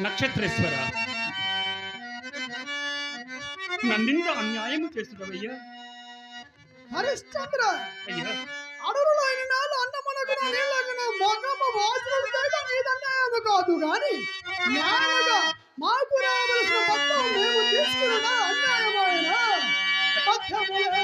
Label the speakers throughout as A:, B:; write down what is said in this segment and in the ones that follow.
A: నక్షత్రేశ్వర నన్నింత అన్యాయము చేస్తున్నవయ్యా
B: హరిశ్చంద్ర
A: అయ్యా
B: అడవులో అయిన నాలు అన్నమునకు నీళ్ళకున మొగము వాచులు చేయడం కాదు గాని న్యాయంగా మాకు రావలసిన మొత్తం మేము తీసుకున్న అన్యాయమైన పథ్యములే.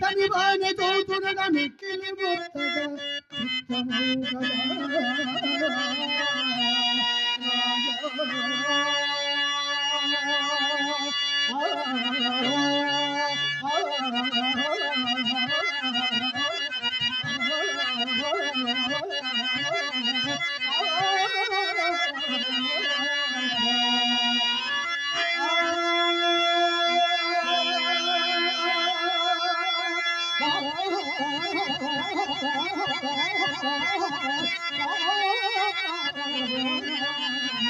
B: మెత్తని వాణి తోతునగా మిక్కిలి ముత్తగా చిత్తము Thank you.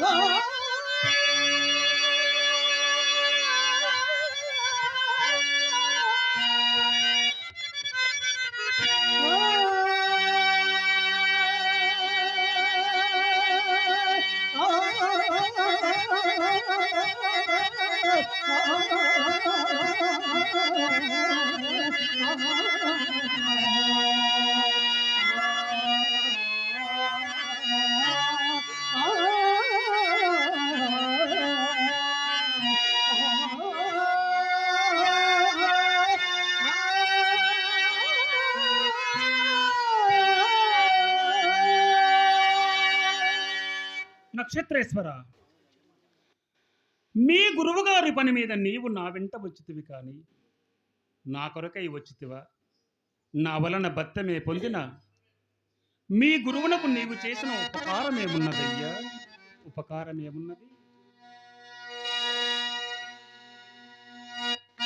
A: Oh, నక్షత్రేశ్వర. మీ గురువుగారి పని మీద నీవు నా వెంట వచ్చితివి కానీ నా కొరకై వచ్చితివా? నా వలన బత్తమే పొందిన మీ గురువునకు నీవు చేసిన ఉపకారమేమున్నదయ్యా ఉపకారమేమున్నది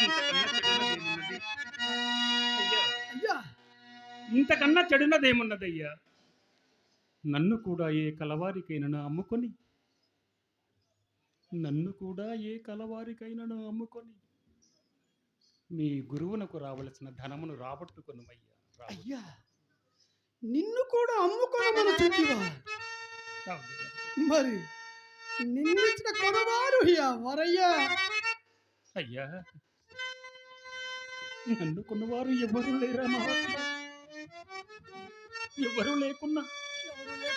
A: ఇంతకన్నా చెడున్నదేమున్నదయ్యా అయ్యా
B: అయ్యా
A: ఇంతకన్నా చెడునదేమున్నదయ్యా నన్ను కూడా ఏ కలవారికైనా అమ్ముకొని. నన్ను కూడా ఏ కలవారికైనా అమ్ముకొని. మీ గురువునకు రావలసిన ధనమును రాబట్టుకొనుమయ్యా
B: అయ్యా నిన్ను కూడా చెప్పివా?
A: రావద్దు.
B: మరి నిన్నిచ్చిన కొనవారు ఎవరయ్యా
A: అయ్యా నన్ను కొన్నవారు ఎవరు లేరా ఎవరు లేకున్నా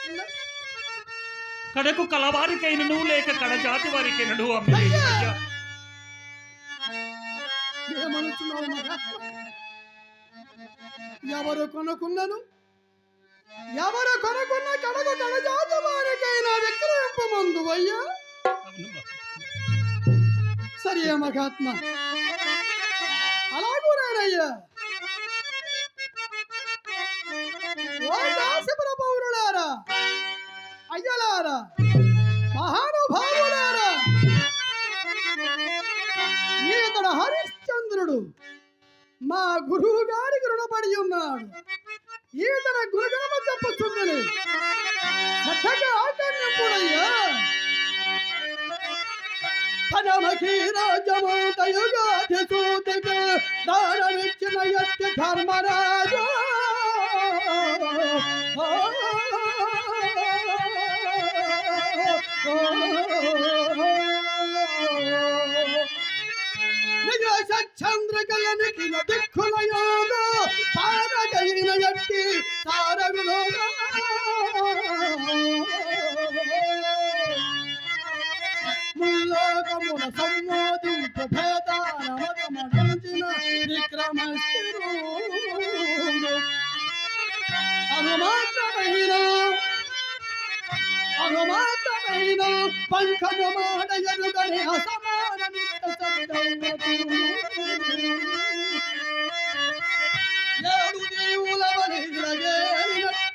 B: ఎవరు లేకుండా
A: కడకు కలవారికైనను లేక కడజాతి వారికైనను అమ్మలేదు అయ్యా!
B: ఏమనుచున్నావు ఎవరు కొనుక్కున్నాను ఎవరు కొనుక్కున్న కడగ కడజాత వారికైనా విక్రయింపమందు అయ్యా? సరే మహాత్మ అలాగూనేనయ్యా హరిశ్చంద్రుడు మా గురువు గారికి రుణపడి ఉన్నాడు ఈతన గురుగణమ చెప్పుచుందని శ్రద్ధగా ఆకర్ణింపుడయ్యా పరమకి రాజమూతయుగా సూతికి దానమిచ్చిన యత్య ధర్మరాజు నిజ చంద్రకల నిఖిల దిక్కులయోగ పారగలిగిన యట్టి తారగులోగా ముల్లోకముల సంవాదింపు భేదానమదమడించిన విక్రమస్తుడు అనుమాత్రమైన అనుమాత్రమైన పంకజమాడ ఎరుగని అసమాన నిత్య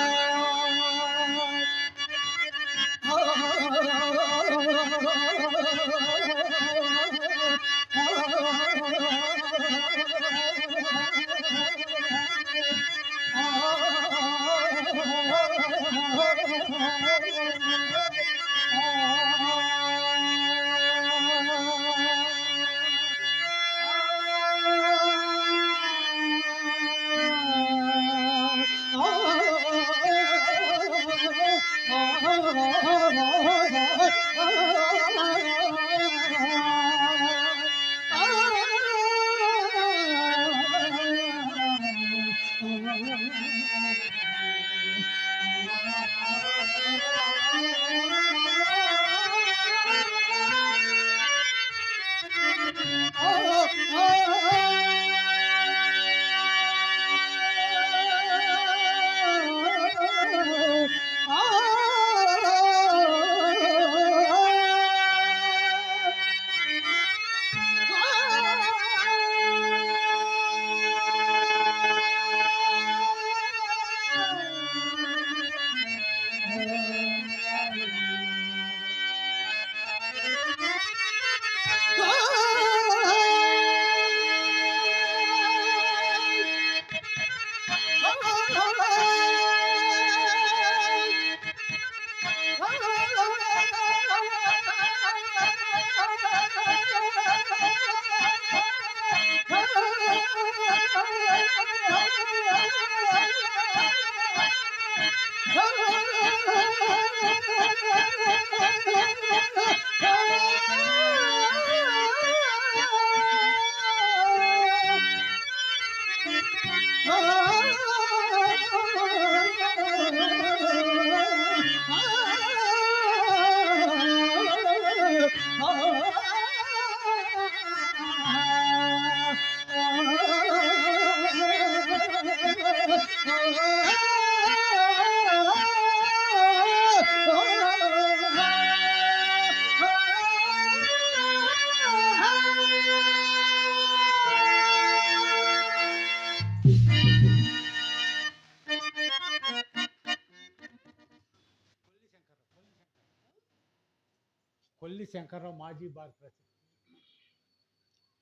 C: కొల్లి శంకర్రావు మాజీ ప్రెసిడెంట్.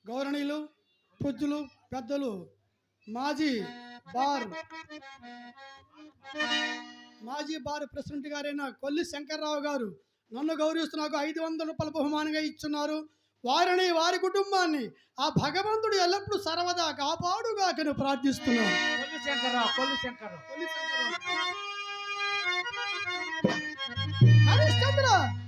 B: గౌరవనీయులు పూజ్యులు పెద్దలు మాజీ బార్ మాజీ బార్ ప్రెసిడెంట్ గారైన కొల్లి శంకర్రావు గారు నన్ను గౌరవిస్తూ నాకు ఐదు వందల రూపాయల బహుమానంగా ఇచ్చున్నారు. వారిని వారి కుటుంబాన్ని ఆ భగవంతుడు ఎల్లప్పుడూ సర్వదా కాపాడుగాకని ప్రార్థిస్తున్నాను
C: కొల్లి శంకర్రావు కొల్లి శంకర్రావు.
B: కొల్లి శంకర్రావు.